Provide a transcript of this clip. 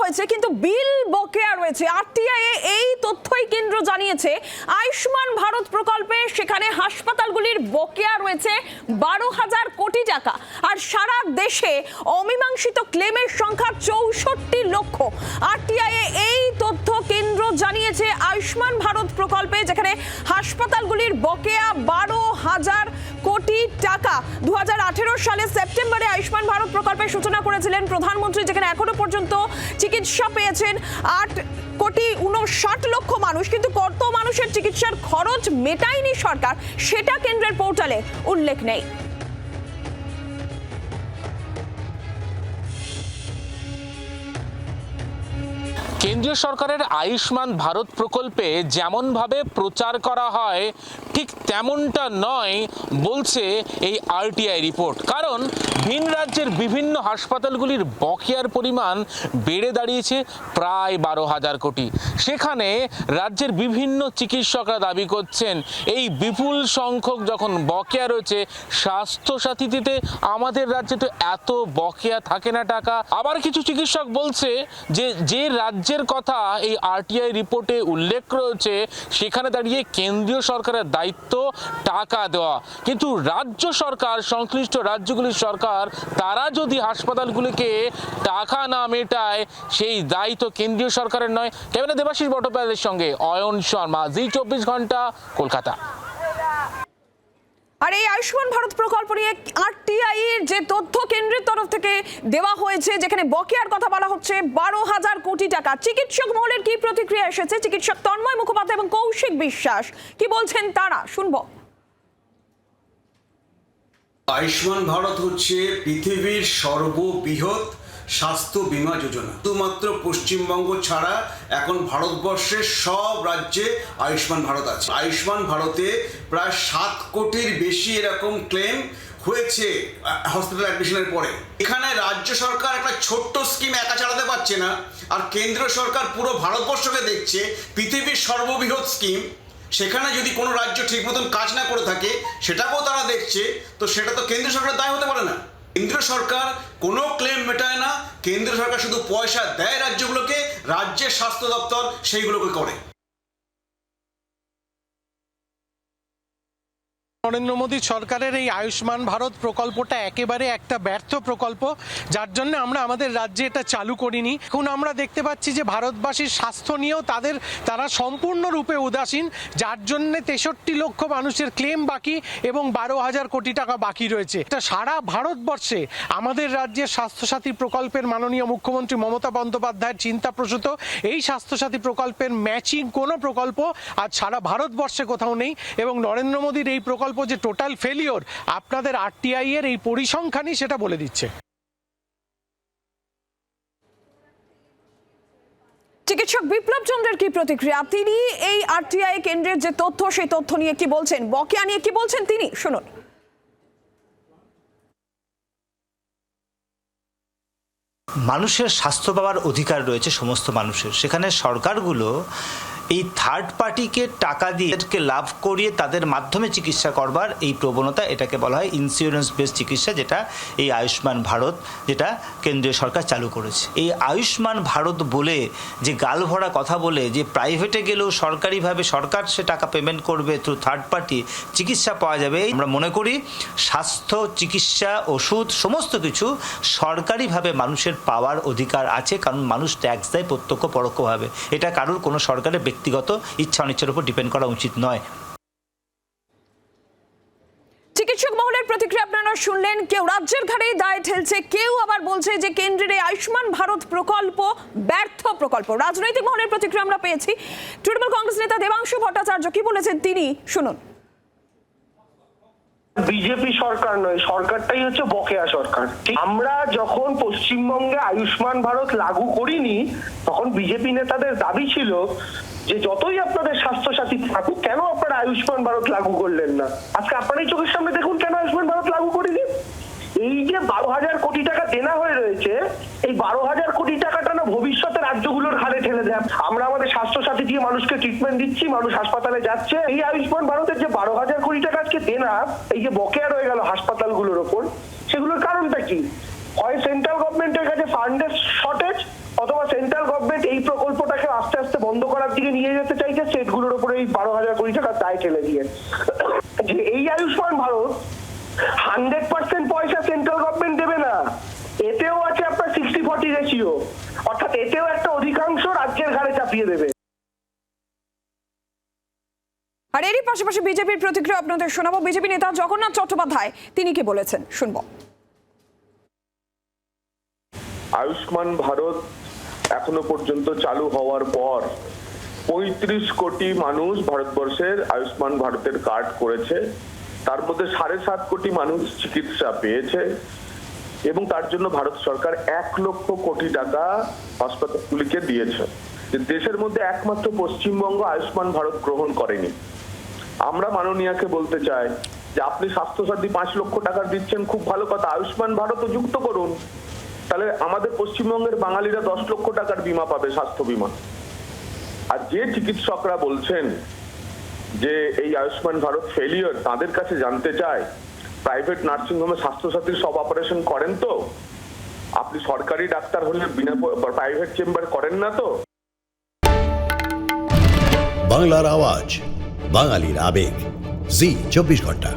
হয়েছে, কিন্তু বিল বকেয়া রয়েছে। আরটিআই এই তথ্যই কেন্দ্র জানিয়েছে, আয়ুষ্মান ভারত প্রকল্পে সেখানে হাসপাতালগুলির বকেয়া রয়েছে বারো হাজার কোটি টাকা। আর সারা দেশে অমীমাংসিত ক্লেমের সংখ্যা চৌষট্টি লক্ষ। আরটিআই এই তথ্য কেন্দ্র জানিয়েছে, আয়ুষ্মান ভারত প্রকল্পে যেখানে হাসপাতালগুলির বকেয়া বারো হাজার টাকা দু সালে সেপ্টেম্বরে আয়ুষ্মান ভারত প্রকল্পের সূচনা করেছিলেন প্রধানমন্ত্রী, যেখানে এখনও পর্যন্ত চিকিৎসা পেয়েছেন আট কোটি উনষাট লক্ষ মানুষ। কিন্তু কত মানুষের চিকিৎসার খরচ মেটায়নি সরকার, সেটা কেন্দ্রের পোর্টালে উল্লেখ নেই। কেন্দ্রীয় সরকারের আয়ুষ্মান ভারত প্রকল্পে যেমনভাবে প্রচার করা হয়, ঠিক তেমনটা নয় বলছে এই আরটিআই রিপোর্ট। কারণ ভিন রাজ্যের বিভিন্ন হাসপাতালগুলির বকেয়ার পরিমাণ বেড়ে দাঁড়িয়েছে প্রায় বারো হাজার কোটি। সেখানে রাজ্যের বিভিন্ন চিকিৎসকরা দাবি করছেন, এই বিপুল সংখ্যক যখন বকেয়া রয়েছে, স্বাস্থ্যসাথীতে আমাদের রাজ্যে তো এত বকেয়া থাকে না টাকা। আবার কিছু চিকিৎসক বলছে যে যে রাজ্যের কথা এই আরটিআই রিপোর্টে উল্লেখ রয়েছে, সেখানে দাঁড়িয়ে কেন্দ্রীয় সরকারের দায়িত্ব টাকা দেওয়া। কিন্তু রাজ্য সরকার, সংশ্লিষ্ট রাজ্যগুলির সরকার, তারা যদি হাসপাতালগুলিকে টাকা না মেটায়, সেই দায়িত্ব কেন্দ্রীয় সরকারের নয়। ক্যামেরা দেবাশিস বট্টোপাধ্যায়ের সঙ্গে অয়ন শর্মা, জি চব্বিশ ঘণ্টা, কলকাতা। আর এই আয়ুষ্মান ভারত প্রকল্প নিয়ে আরটিআই এর যে তথ্য কেন্দ্রের তরফ থেকে দেওয়া হয়েছে, যেখানে বকেয়ার কথা বলা হচ্ছে, বারো হাজার কোটি টাকা। চিকিৎসক মহলের কি প্রতিক্রিয়া এসেছে? চিকিৎসক তন্ময় মুখোপাধ্যায় এবং কৌশিক বিশ্বাস, কি বলছেন তারা? শুনব। আয়ুষ্মান ভারত হচ্ছে পৃথিবীর সর্ববৃহৎ স্বাস্থ্য বীমা যোজনা। শুধুমাত্র পশ্চিমবঙ্গ ছাড়া এখন ভারতবর্ষের সব রাজ্যে আয়ুষ্মান ভারত আছে। আয়ুষ্মান ভারতে প্রায় সাত কোটির বেশি এরকম ক্লেম হয়েছে হসপিটাল অ্যাডমিশনের পরে। এখানে রাজ্য সরকার একটা ছোট্ট স্কিম একা চালাতে পারছে না, আর কেন্দ্র সরকার পুরো ভারতবর্ষকে দেখছে, পৃথিবীর সর্ববৃহৎ স্কিম সেখানে যদি কোনো রাজ্য ঠিক মতন কাজ না করে থাকে, সেটাকেও তারা দেখছে, তো সেটা তো কেন্দ্র সরকারের দায় হতে পারে না। কেন্দ্র সরকার কোনো ক্লেম মেটায় না। কেন্দ্র সরকার শুধু পয়সা দেয় রাজ্যগুলোকে, রাজ্যের স্বাস্থ্য দপ্তর সেইগুলোকে করে। নরেন্দ্র মোদী সরকারের এই আয়ুষ্মান ভারত প্রকল্পটা একেবারে একটা ব্যর্থ প্রকল্প, যার জন্য আমরা আমাদের রাজ্যে এটা চালু করিনি। এখন আমরা দেখতে পাচ্ছি যে ভারতবাসীর স্বাস্থ্য নিয়েও তাদের, তারা সম্পূর্ণরূপে উদাসীন, যার জন্য তেষট্টি লক্ষ মানুষের ক্লেম বাকি এবং বারো হাজার কোটি টাকা বাকি রয়েছে। এটা সারা ভারতবর্ষে আমাদের রাজ্যের স্বাস্থ্যসাথী প্রকল্পের মাননীয় মুখ্যমন্ত্রী মমতা বন্দ্যোপাধ্যায়ের চিন্তাপ্রসূত এই স্বাস্থ্যসাথী প্রকল্পের ম্যাচিং কোনো প্রকল্প আজ সারা ভারতবর্ষে কোথাও নেই এবং নরেন্দ্র মোদীর এই প্রকল্প যে টোটাল ফেলিওর আপনাদের আরটিআই এর এই পরিসংখ্যানই সেটা বলে দিচ্ছে। চিকিৎসক বিপ্লব চন্দ্রের কি প্রতিক্রিয়া? তিনি এই আরটিআই কেন্দ্রের যে তথ্য সেই তথ্য নিয়ে কি বলছেন? বকেয়া নিয়ে কি বলছেন তিনি? শুনুন। মানুষের স্বাস্থ্য পাওয়ার অধিকার রয়েছে সমস্ত মানুষের। সেখানে সরকারগুলো এই থার্ড পার্টিকে টাকা দিয়ে এদেরকে লাভ করিয়ে তাদের মাধ্যমে চিকিৎসা করবার এই প্রবণতা, এটাকে বলা হয় ইন্স্যুরেন্স বেস চিকিৎসা, যেটা এই আয়ুষ্মান ভারত, যেটা কেন্দ্রীয় সরকার চালু করেছে। এই আয়ুষ্মান ভারত বলে যে গাল ভরা কথা বলে যে প্রাইভেটে গেলেও সরকারিভাবে সরকার সে টাকা পেমেন্ট করবে থ্রু থার্ড পার্টি চিকিৎসা পাওয়া যাবে। আমরা মনে করি স্বাস্থ্য, চিকিৎসা, ওষুধ, সমস্ত কিছু সরকারিভাবে মানুষের পাওয়ার অধিকার আছে, কারণ মানুষ ট্যাক্স দেয় প্রত্যক্ষ পরোক্ষভাবে। এটা কারোর কোনো সরকারের ব্যক্তিগত ইচ্ছা অনিচ্ছার উপর ডিপেন্ড করা উচিত নয়। চিকিৎসক মহলের প্রতিক্রিয়া আপনারা শুনলেন, কেউ রাজ্যের ঘাড়েই দায় ঠেলছে, কেউ আবার বলছে যে কেন্দ্রের এই আয়ুষ্মান ভারত প্রকল্প ব্যর্থ প্রকল্প। রাজনৈতিক মহলের প্রতিক্রিয়া আমরা পেয়েছি। তৃণমূল কংগ্রেস নেতা দেবাংশু ভট্টাচার্য কি বলেছেন তিনি? শুনুন। বিজেপি সরকার নয়, সরকারটাই হচ্ছে বকেয়া সরকার। আমরা যখন পশ্চিমবঙ্গে আয়ুষ্মান ভারত লাগু করিনি, তখন বিজেপি নেতাদের দাবি ছিল যে যতই আপনাদের স্বাস্থ্য সাথী থাকুক, কেন আপনারা আয়ুষ্মান ভারত লাগু করলেন না? আজকে আপনারাই চোখের সামনে দেখুন কেন আয়ুষ্মান ভারত লাগু করিনি? এই যে বারো হাজার কোটি টাকা দেনা হয়ে রয়েছে, এই বারো হাজার কোটি টাকাটা না ভবিষ্যতে রাজ্যগুলোর ঘাড়ে ঠেলে দেয়। আমরা আমাদের স্বাস্থ্যসাথী দিয়ে মানুষকে ট্রিটমেন্ট দিচ্ছি, মানুষ হাসপাতালে যাচ্ছে। এই আয়ুষ্মান ভারতের যে বারো হাজার কোটি টাকা আজকে দেনা, এই যে বকেয়া রয়ে গেল হাসপাতালগুলোর ওপর, সেগুলোর কারণটা কি? হয় সেন্ট্রাল গভর্নমেন্টের কাছে ফান্ডের শর্টেজ অথবা সেন্ট্রাল গভর্নমেন্ট এই প্রকল্পটাকে আস্তে আস্তে বন্ধ করার দিকে নিয়ে যেতে চাইছে স্টেটগুলোর উপরে এই বারো হাজার কোটি টাকার দায় ঠেলে দিয়ে। যে এই আয়ুষ্মান ভারত হান্ড্রেড পার্সেন্ট পয়সা সেন্ট্রাল গভর্নমেন্ট দেবে না। এতেও আছে আপনার সিক্সটি ফর্টি রেশিও অর্থাৎ এতেও একটা অধিকাংশ রাজ্যের ঘাড়ে চাপিয়ে দেবে। আর এরই পাশাপাশি বিজেপির প্রতিক্রিয়া আপনাদের শোনাবো। বিজেপি নেতা জগন্নাথ চট্টোপাধ্যায় তিনি কি বলেছেন? শুনব। আয়ুষ্মান ভারত এখনও পর্যন্ত চালু হওয়ার পর পঁয়ত্রিশ কোটি মানুষ ভারতবর্ষের আয়ুষ্মান ভারতের কার্ড করেছে। তার মধ্যে সাড়ে সাত কোটি মানুষ চিকিৎসা পেয়েছে এবং তার জন্য ভারত সরকার এক লক্ষ কোটি টাকা হাসপাতালগুলিকে দিয়েছে। দেশের মধ্যে একমাত্র পশ্চিমবঙ্গ আয়ুষ্মান ভারত গ্রহণ করেনি। আমরা মাননীয়াকে বলতে চাই যে আপনি স্বাস্থ্যসাথী পাঁচ লক্ষ টাকা দিচ্ছেন, খুব ভালো কথা। আয়ুষ্মান ভারত যুক্ত করুন। তাহলে আমাদের পশ্চিমবঙ্গের বাঙালিরা দশ লক্ষ টাকার বিমা পাবে, স্বাস্থ্য বিমা। আর যে চিকিৎসকরা বলছেন যে এই আয়ুষ্মান ভারত ফেলিওর তাদের কাছে জানতে চায় প্রাইভেট নার্সিং হোমে স্বাস্থ্যসাথীর সব অপারেশন করেন তো? আপনি সরকারি ডাক্তার হলে বিনা প্রাইভেট চেম্বার করেন না তো? বাংলার আওয়াজ, বাঙালির আবেগ। জি, চব্বিশ ঘণ্টা।